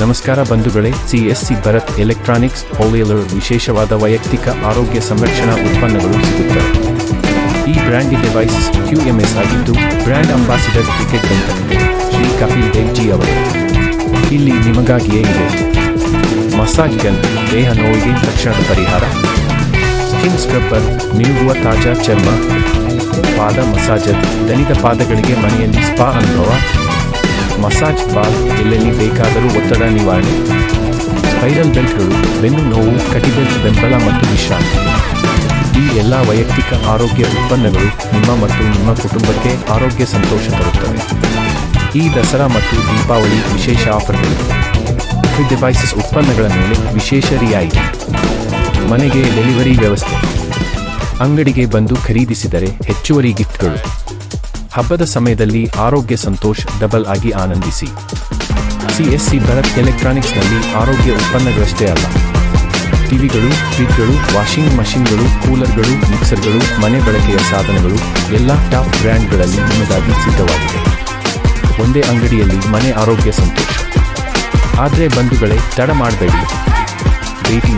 ನಮಸ್ಕಾರ ಬಂಧುಗಳೇ CSC Bharat electronics ಹೋಲಿಯಲರ್ ವಿಶೇಷವಾದ ವೈಯಕ್ತಿಕ ಆರೋಗ್ಯ ಸಂರಕ್ಷಣಾ ಉತ್ಪನ್ನಗಳು ಸಿಗುತ್ತವೆ. ಈ ಬ್ರ್ಯಾಂಡ್ ಡಿವೈಸ್ ಕ್ಯೂಎಂಎಸ್ ಆಗಿದ್ದು, brand ambassador cricket company Shri Kapil Dev ji ಅವರು. ಇಲ್ಲಿ ನಿಮಗಾಗಿಯೇ ಇದೆ. ಮಸಾಜ್ ಗನ್, ದೇಹ ನೋವಿಗೆ ತಕ್ಷಣದ ಪರಿಹಾರ. ಸ್ಕಿನ್ ಸ್ಕ್ರಬ್ಬರ್ ನೀಡುವ ತಾಜಾ ಚರ್ಮ. ಪಾದ ಮಸಾಜರ್ ದನಿತ ಪಾದಗಳಿಗೆ ಮನೆಯಲ್ಲಿ ಸ್ಪಾ ಅನುಭವ. ಮಸಾಜ್ ಬಾಲ್ ಎಲ್ಲೆಲ್ಲಿ ಬೇಕಾದರೂ ಒತ್ತಡ ನಿವಾರಣೆ. ಸ್ಪೈರಲ್ ಬೆಲ್ಟ್ಗಳು, ಬೆನ್ನು ನೋವು ಕಟಿಬೆಲ್ಟ್ ಬೆಂಬಲ ಮತ್ತು ವಿಶ್ರಾಂತಿ. ಈ ಎಲ್ಲ ವೈಯಕ್ತಿಕ ಆರೋಗ್ಯ ಉತ್ಪನ್ನಗಳು ನಿಮ್ಮ ಮತ್ತು ನಿಮ್ಮ ಕುಟುಂಬಕ್ಕೆ ಆರೋಗ್ಯ ಸಂತೋಷ ತರುತ್ತವೆ. ಈ ದಸರಾ ಮತ್ತು ದೀಪಾವಳಿ ವಿಶೇಷ ಆಫರ್ಗಳು. ಡಿವೈಸಸ್ ಉತ್ಪನ್ನಗಳ ಮೇಲೆ ವಿಶೇಷ ರಿಯಾಯಿತಿ. ಮನೆಗೆ ಡೆಲಿವರಿ ವ್ಯವಸ್ಥೆ. ಅಂಗಡಿಗೆ ಬಂದು ಖರೀದಿಸಿದರೆ ಹೆಚ್ಚುವರಿ ಗಿಫ್ಟ್ಗಳು ಹಬ್ಬದ ಸಮಯದಲ್ಲಿ ಆರೋಗ್ಯ ಸಂತೋಷ್ ಡಬಲ್ ಆಗಿ ಆನಂದಿಸಿ. ಸಿಎಸ್ಸಿ ಭರತ್ ಎಲೆಕ್ಟ್ರಾನಿಕ್ಸ್ನಲ್ಲಿ ಆರೋಗ್ಯ ಉತ್ಪನ್ನಗಳಷ್ಟೇ ಅಲ್ಲ. ಟಿವಿಗಳು ಫ್ರಿಡ್ಜ್ಗಳು ವಾಷಿಂಗ್ ಮಷಿನ್ಗಳು, ಕೂಲರ್ಗಳು, ಮಿಕ್ಸರ್ಗಳು, ಮನೆ ಬಳಕೆಯ ಸಾಧನಗಳು, ಎಲ್ಲ ಟಾಪ್ ಬ್ರ್ಯಾಂಡ್ಗಳಲ್ಲಿ ನಿಮಗಾಗಿ ಸಿದ್ಧವಾಗಿದೆ. ಒಂದೇ ಅಂಗಡಿಯಲ್ಲಿ ಮನೆ ಆರೋಗ್ಯ ಸಂತೋಷ. ಆದರೆ ಬಂಧುಗಳೇ ತಡ ಮಾಡಬೇಡಿ. ಭೇಟಿ